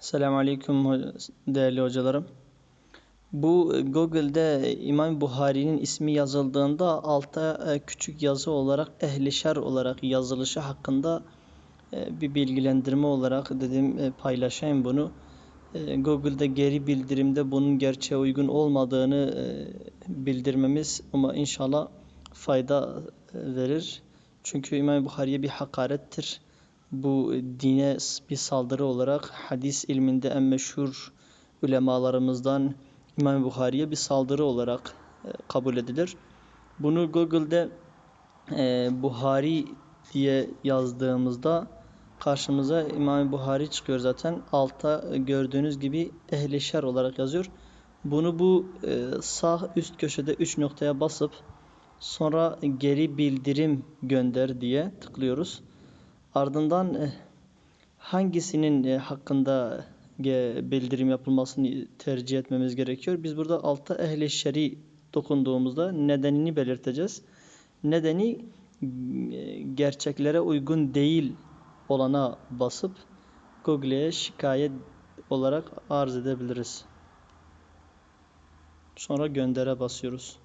Selamun Aleyküm değerli hocalarım. Bu e, Google'de İmam Buhari'nin ismi yazıldığında alta e, küçük yazı olarak ehli şer olarak yazılışı hakkında e, bir bilgilendirme olarak dedim paylaşayım bunu. Google'da geri bildirimde bunun gerçeğe uygun olmadığını bildirmemiz ama inşallah fayda verir. Çünkü İmam Buhari'ye bir hakarettir. Bu dine bir saldırı olarak hadis ilminde en meşhur ulemalarımızdan İmam Buhari'ye bir saldırı olarak e, kabul edilir. Bunu Google'de e, Buhari diye yazdığımızda karşımıza İmam Buhari çıkıyor zaten. Altta gördüğünüz gibi ehli şer olarak yazıyor. Bunu bu e, sağ üst köşede 3 noktaya basıp sonra geri bildirim gönder diye tıklıyoruz. Ardından e, hangisinin e, hakkında e, bildirim yapılmasını tercih etmemiz gerekiyor? Biz burada altta ehli şer'i dokunduğumuzda nedenini belirteceğiz. Nedeni gerçeklere uygun değil olana basıp Google'ye şikayet olarak arz edebiliriz. Sonra göndere basıyoruz.